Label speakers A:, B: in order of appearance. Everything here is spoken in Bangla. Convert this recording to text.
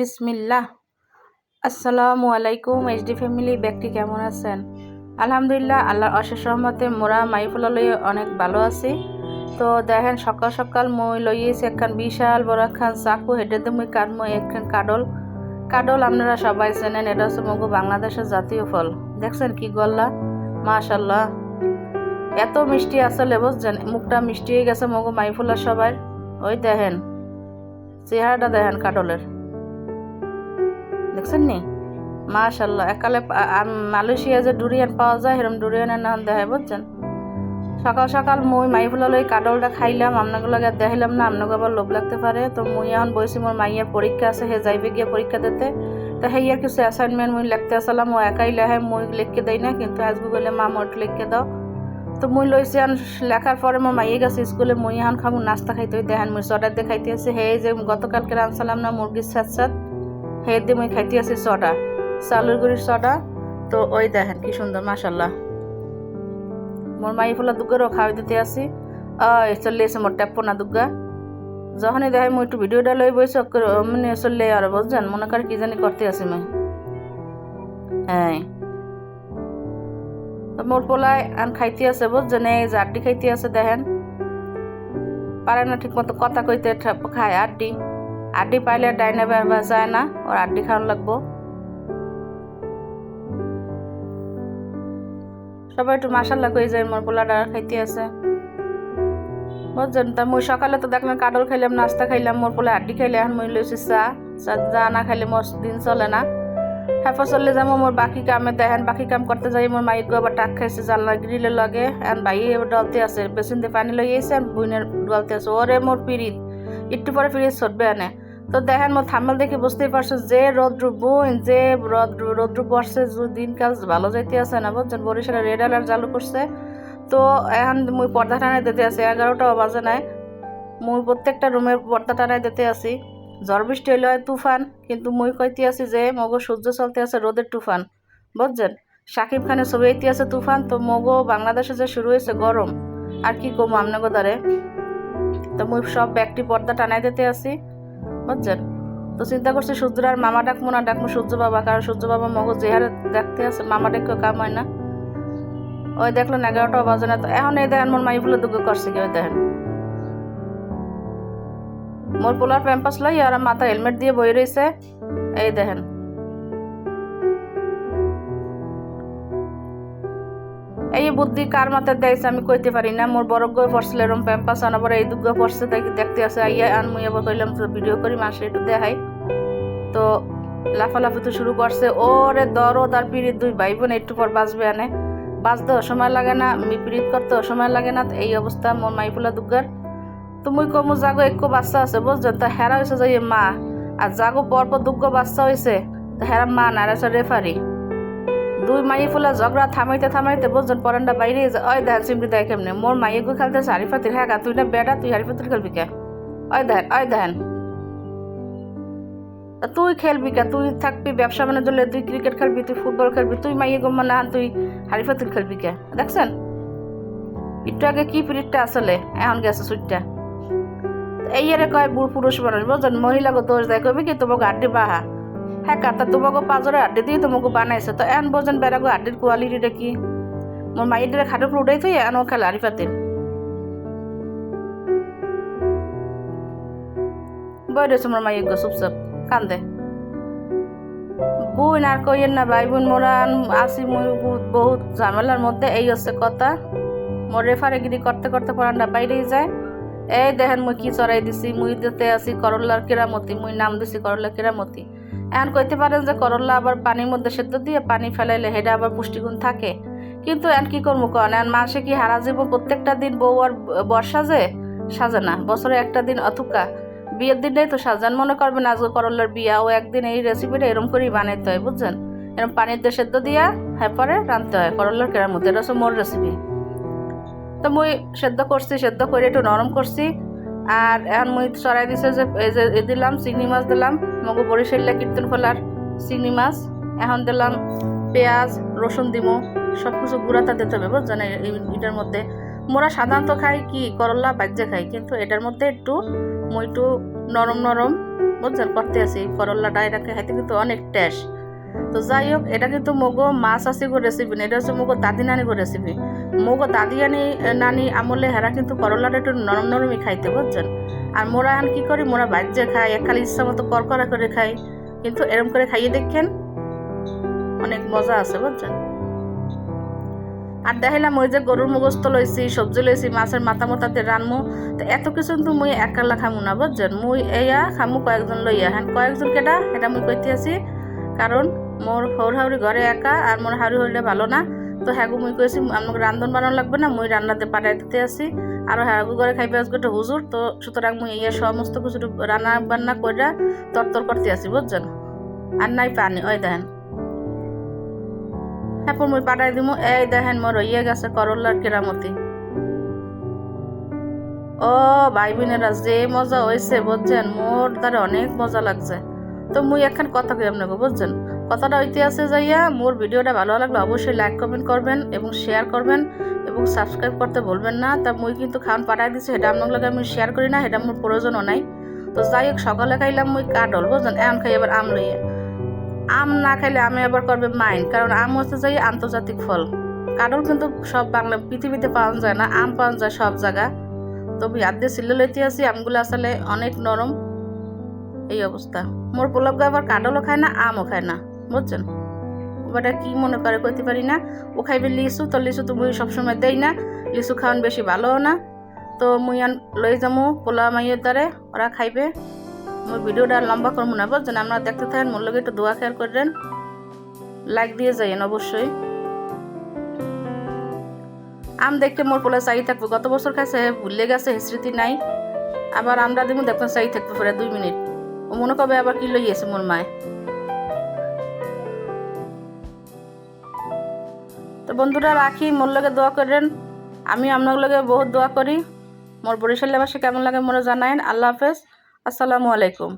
A: বিসমিল্লাহ। আসসালামু আলাইকুম এইচডি ফ্যামিলি ব্যক্তি কেমন আছেন? আলহামদুলিল্লাহ, আল্লাহর অশেষ রহমতে মোরা মাইফুলা লই অনেক ভালো আছি। তো দেখেন, সকাল সকাল মই লইয়েছি একখান বিশাল বড় একখান চাকু হেঁটেতে মুই কাটমো একখান কাডল। কাডল আপনারা সবাই চেনেন, এটা হচ্ছে মগু বাংলাদেশের জাতীয় ফল। দেখছেন কি গল্লা? মাশাল্লাহ। এত মিষ্টি আসলে বুঝছেন, মুখটা মিষ্টি হয়ে গেছে মগু মাইফুলার সবাই। ওই দেখেন, চেহারাটা দেখেন কাটলের দেখছেন নি? মাশাল্লাহ একালে মালয়েশিয়া যে ডুরিয়ান পাওয়া যায় সেরকম ডুরিয়ানের নাম দেখায়, বুঝছেন? সকাল সকাল মুই মাইফুলা লই কাডলটা খাইলাম আপনাকে লাগে দেখাইলাম না আপনাকে আবার লোভ লাগতে পারে। তো মুই এখন বইছি মোর মাইয়ের পরীক্ষা আছে হে যাইবে গিয়ে পরীক্ষা দিতে। তো হেয়ার কিছু অ্যাসাইনমেন্ট মুই লিখতে আসলাম ও একাই লেহে মুই লিখকে দেই না, কিন্তু আজকে বলে, মা মোট লিখকে দাও। তো মুই লইছি আন লেখার পরে মোর মাইয়ে গেছে স্কুলে, মুই এখন খাব নাস্তা খাইতে, দেখেন, মুই সডা দিয়ে খাইতে আছে হে যে গতকালকে রানসালাম না মুরগির সাথ সাথ হে দিয়ে মুই খাইতে আছি সডা চালুর গুড়ির সডা তো ওই দেখেন কি সুন্দর মাশাল্লাহ মোর মাই ফুলা দুগ্গারও খাওয়াই দিতে আসি ওই চলে এসে মোর টেপো না দুগ্গা। যখনই দেখে মুই একটু ভিডিওটা লই বইস মানে চললে আর, বুঝছেন? মনে করে কি জানি করতে আসি মুই। হ্যাঁ মোর পোলায় আন খাইতে আছে, বুঝছেন? এই যে আড্ডি খাইতে আছে, দেখেন। পারে না ঠিক মতো কথা কইতে খায় আড্ডি। আড্ডি পাইলে ডাইনে বেরবা যায় না? ওর আড্ডি খাওয়ান লাগবো। সবাই একটু মাসাল্লা কই যায় মোর পোলাটা খাইতে আছে। বুঝছেন তা মুই সকালে তো দেখলাম কাডল খাইলাম, নাস্তা খাইলাম মোর পোলা আড্ডি খাইলে এখন মুই লইছি চা চা না খাইলে মোর দিন চলে না। হ্যাঁ চললে যাব মোর বাকি কামে দেখেন বাকি কাম করতে যাই মোর মাইক আবার টাক খাইছে, জানলা গ্রিলের লগে। এখন ভাই ডলতে আছে বেসিন দিয়ে পানি লই এসে বুইনের ডলতে আছে। ওরে মোর পিরিত একটু পরে ফিরিয়ে ছটবে আনে তো দেখেন মো থাম্বেল দেখে বুঝতেই পারছ যে রৌদ্র বুন যে রৌদ্র রৌদ্র যে দিনকাল ভালো যাইতে আছে না, বুঝছেন? বরিশালে রেড অ্যালার্ট চালু করছে। তো এখন মুই পর্দা টানায় দিতে আছি এগারোটাও বাজে নাই। মুই প্রত্যেকটা রুমের পর্দা টানায় দিতে আছি। ঝড় বৃষ্টি হইলে হয় তুফান, কিন্তু মুই কইতে আছি যে মগো সূর্য চলতে আছে রোদের তুফান, বুঝছেন? সাকিব খানের ছবি আছে তুফান, তো মগো বাংলাদেশে যে শুরু হয়েছে গরম, আর কি কমো আপনাকে দ্বারে তো মুই সব ব্যাগটি পর্দা টানাই দিতে আছি, বুঝছেন? তো চিন্তা করছি সূর্যর আর মামা ডাকবো না ডাকবো সূর্য বাবা, কারণ সূর্য বাবা মগজ যে হারে দেখতে আছে, মামা ডেকেও কাম হয় না। ওই দেখলেন এগারোটা বাজে না, তো এখন এই দেখেন মোর মাই ফুলে দুঃখ করছে কি, ওই দেখেন। মোর পোলার প্যাম্পাস লই আর মাথা হেলমেট দিয়ে বই রয়েছে এই দেখেন। এই বুদ্ধি কার মাথায় দেয়ছে আমি কইতে পারি না। মোর বড় গই পড়ছিল এরকম প্যাম্পাস, আনাবার এই দুগ্গ পড়ছে তাই দেখতে আছে? আইয়া আন মুই আবার কইলাম তো ভিডিও করি মাসে একটু দেখাই। তো লাফালাফি তো শুরু করছে। ওরে দরদ আর পিড়িত দুই ভাই বোন একটু পর বাঁচবে আনে। বাঁচতে সময় লাগে না পিড়িত করতে সময় লাগে না, এই অবস্থা মোর মাইফুলা দুগ্গার। তো মুই কমু, জাগো, একো বাচ্চা আছে বুঝছেন তা হেরা হয়েছে যে ইয়ে মা। আর জাগো পর পর দুগ্গ বাচ্চা হয়েছে তো হেরা মা না রেফারি। দুই মাই ফুলা ঝগড়া থামাইতে থামাইতে বুঝছেন পরানটা বাইরে ওই দেখেন সিমটি দেয় কেমনে? মোর মাইয়ে গো খেলতেছে? হারিফাতির হ্যাঁ তুই না বেটা, তুই হারিফাতির খেলবি কে? ওই দেখেন ওই দেখেন তুই খেলবি কে? তুই থাকবি ব্যবসা মানে লে, তুই ক্রিকেট খেলবি, তুই ফুটবল খেলবি, তুই মাইয়ে গম্মা না তুই হারিফাতির খেলবি কে? দেখছেন? একটু আগে কি পিরিয়ডটা আসলে? এখন গেছে সুইটটা। এই এর কয় বুড় পুরুষ মানুষ, বুঝছেন? মহিলাকে দোষ দেয় কবি কি তোমাকে আড্ডি বাহা? হ্যাঁ কাতা তোমাকে পাঁচরে আড্ডি দিয়ে তোমাকে বানাইছে। তো এন বোঝেন বেড়াগো আড্ডির কোয়ালিটিটা কি? মোর মাইয়ের খাটের উপর উঠাই তুই এন ও খেলে আরি পাতে। বই রয়েছে মোর মাইয়ের গো চুপচাপ কান্দে। বোন আর কইয়েন না ভাই বোন মোরা আসি মুই বহুত- ঝামেলার মধ্যে এই হচ্ছে কথা। মোর রেফারেগিরি করতে করতে পড়ানটা বাইরেই যায়। এই দেখেন মুই কি চড়াই দিছি, মুই দিতে আছি করল্লার কেরামতি মুই নাম দিছি করল্লা কেরামতি এখন কইতে পারেন যে করল্লা আবার পানির মধ্যে সেদ্ধ দিয়ে পানি ফেলাইলে হেডা আবার পুষ্টিগুণ থাকে। কিন্তু এখন কি করব কন? এখন মানুষে কি হারা জীবন প্রত্যেকটা দিন বউ আর বর্ষা যে সাজে না, বছরে একটা দিন অথুকা। বিয়ের দিনটাই তো সাজান মনে করবেন আজকে করল্লার বিয়া, ও একদিন এই রেসিপিটা এরম করেই বানাইতে হয়, বুঝছেন? এরকম পানির দিয়ে সেদ্ধ দিয়া হ্যাঁ পরে রাঁধতে হয় করল্লার কেরার মধ্যে। এটা হচ্ছে মোর রেসিপি তো মুই সেদ্ধ করছি, সেদ্ধ করে একটু নরম করছি। আর এখন মুই চড়াই দিছে যে, এই যে এ দিলাম, চিংড়ি মাছ দিলাম, মগু বরিশাল্লা কীর্তন খোলার চিংড়ি মাছ। এখন দিলাম পেঁয়াজ রসুন দিমু সব কিছু গুঁড়াটা দিতে হবে বুঝছেন এটার মধ্যে। মোরা সাধারণত খাই কি করলা বাজ্যে খাই, কিন্তু এটার মধ্যে একটু মই একটু নরম নরম বুঝছেন করতে আছি। করল্লাটা এটাকে খাইতে কিন্তু অনেক টেস্ট তো যাই হোক, এটা কিন্তু মগো মাছ আছে গো রেসিপি না, এটা হচ্ছে মগো দাদি নানি গো রেসিপি মগো দাদি আনি, নানি আমলে হেরা কিন্তু করলাটা একটু নরম নরমই খাইতে, বুঝছেন? আর মোরা এখন কি করি, মোরা বাজ্যে খাই একখালি ইচ্ছা মতো করকরা করে খাই। কিন্তু এরম করে খাইয়ে দেখেন, অনেক মজা আছে, বুঝছেন? আর দেখাইলাম ওই যে গরুর মুগস্ত লইছি, সবজি লইছি, মাছের মাথা মতাতে রানমু। তো এত কিছু কিন্তু মুই একালা খামু না, বুঝছেন? মুই এয়া খামু কয়েকজন লইয়া। হ্যাঁ কয়েকজন কেটা এটা মুই কইতে আছি কারণ মোর হৌর হাউরি ঘরে একা আর মোর হাউরি হইলে ভালো না। তো হ্যাগু মুই কইছি, আমাকে রান্ধন বানানো লাগবে না, মুই রান্নাতে পাঠাই দিতে আসি। আর হ্যাগু ঘরে খাইবে আজকে একটা হুজুর, তো সুতরাং মুই ইয়ে সমস্ত কিছু রান্না বান্না কইরা তরতর করতে আসি, বুঝছেন? আর নাই পানি, ওই দেখেন। তারপর মুই পাঠাই দিমু, এই দেখেন মোর ইয়ে গেছে করল্লার কেরামতি। ও ভাই বোনেরা, যে মজা হয়েছে বুঝছেন? মোর তার অনেক মজা লাগছে। তো মুই এখন কথা কই আপনাকে বুঝছেন? কথাটা আছে যাইয়া মোর ভিডিওটা ভালো লাগলে অবশ্যই লাইক কমেন্ট করবেন এবং শেয়ার করবেন এবং সাবস্ক্রাইব করতে বলবেন না। তা মুই কিন্তু খাওয়ান পাঠাই দিছি, সেটা আপনার লগে আমি শেয়ার করি না, সেটা মোর প্রয়োজনও নাই। তো যাই হোক, সকালে খাইলাম মুই কাডল বুঝছেন এখন খাই এবার আম লইয়া। আম না খাইলে আমি আবার করবে মাইন্ড, কারণ আম হচ্ছে যাই আন্তর্জাতিক ফল। কাডল কিন্তু সব বাংলা, পৃথিবীতে পাওয়া যায় না, আম পাওয়া যায় সব জায়গা। তো বিয়ার দিয়ে সিলে লইতে আসি, আমগুলো আসলে অনেক নরম। এই অবস্থা। মোর পোলক আবার কাডলও খায় না, আমও খায় না। বুঝছেন? ওটা কি মনে করে করতে পারি না? ও খাইবে লিচু, তো লিচু তো মুই সবসময় দেই না। লিচু খাওয়ান বেশি ভালোও না। তো মুই লই যামু পোলা মাইয়ের দ্বারে, ওরা খাইবে। মোর ভিডিওটা লম্বা করব না, বুঝছেন? আপনারা দেখতে থাকেন, মোর লগে একটু দোয়া খেয়াল করবেন। লাইক দিয়ে যাইয়েন অবশ্যই। আম দেখতে মোর পোলা চাই থাকব। গত বছর খাইছে, ভুলে গেছে স্মৃতি নাই। আবার আমরা দেখুন দেখবেন চাই থাকব পরে দুই মিনিট। ও মনে করবে আবার কি লইয়েছে মোর মায়। তো বন্ধুরা রাখি, মোর লগে দোয়া করেন। আমি আপনার লগে বহুত দোয়া করি। মোর বরিশালে বাসে কেমন লাগে মোরে জানাইন। আল্লাহ হাফেজ। আসসালামু আলাইকুম।